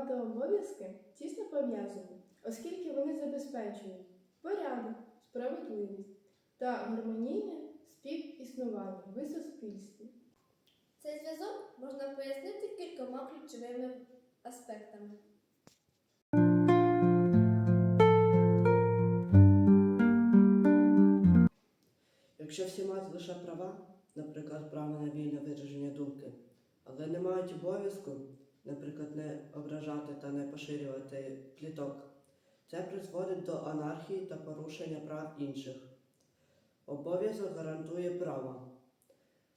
Права та обов'язки тісно пов'язані, оскільки вони забезпечують порядок, справедливість та гармонійне співіснування в суспільстві. Цей зв'язок можна пояснити кількома ключовими аспектами. Якщо всі мають лише права, наприклад, право на вільне вираження думки, але не мають обов'язку, наприклад, не ображати та не поширювати пліток, це призводить до анархії та порушення прав інших. Обов'язок гарантує право.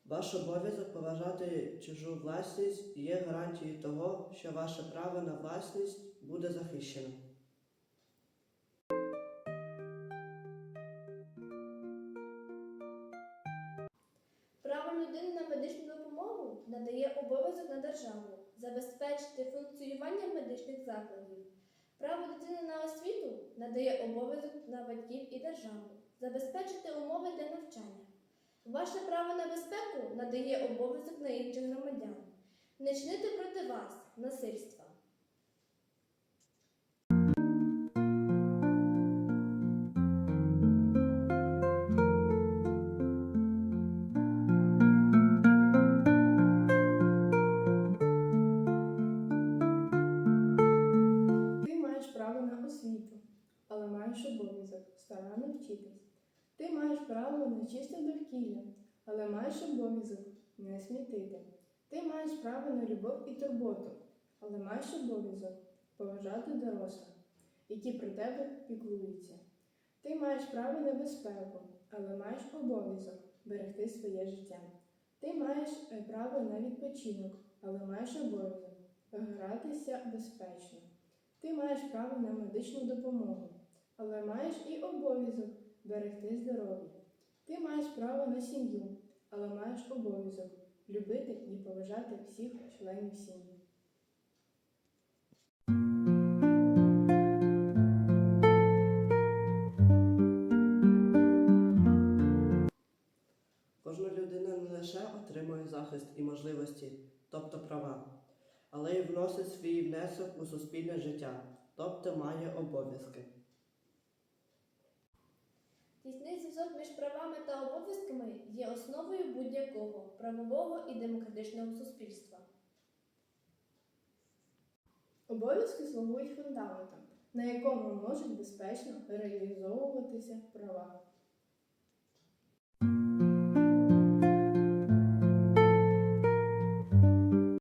Ваш обов'язок поважати чужу власність є гарантією того, що ваше право на власність буде захищено. Право людини на медичну допомогу надає обов'язок на державу забезпечити функціонування медичних закладів. Право дитини на освіту надає обов'язок на батьків і державу забезпечити умови для навчання. Ваше право на безпеку надає обов'язок на інших громадян. Не чинити проти вас насильства. Освіту, але маєш обов'язок старанно вчитись. Ти маєш право на чисте довкілля, але маєш обов'язок не смітити. Ти маєш право на любов і турботу, але маєш обов'язок поважати дорослих, які про тебе піклуються. Ти маєш право на безпеку, але маєш обов'язок берегти своє життя. Ти маєш е, право на відпочинок, але маєш обов'язок гратися безпечно. Ти маєш право на медичну допомогу, але маєш і обов'язок берегти здоров'я. Ти маєш право на сім'ю, але маєш обов'язок любити і поважати всіх членів сім'ї. Кожна людина не лише отримує захист і можливості, тобто права, вносить свій внесок у суспільне життя, тобто має обов'язки. Тісний зв'язок між правами та обов'язками є основою будь-якого правового і демократичного суспільства. Обов'язки слугують фундаментом, на якому можуть безпечно реалізовуватися права.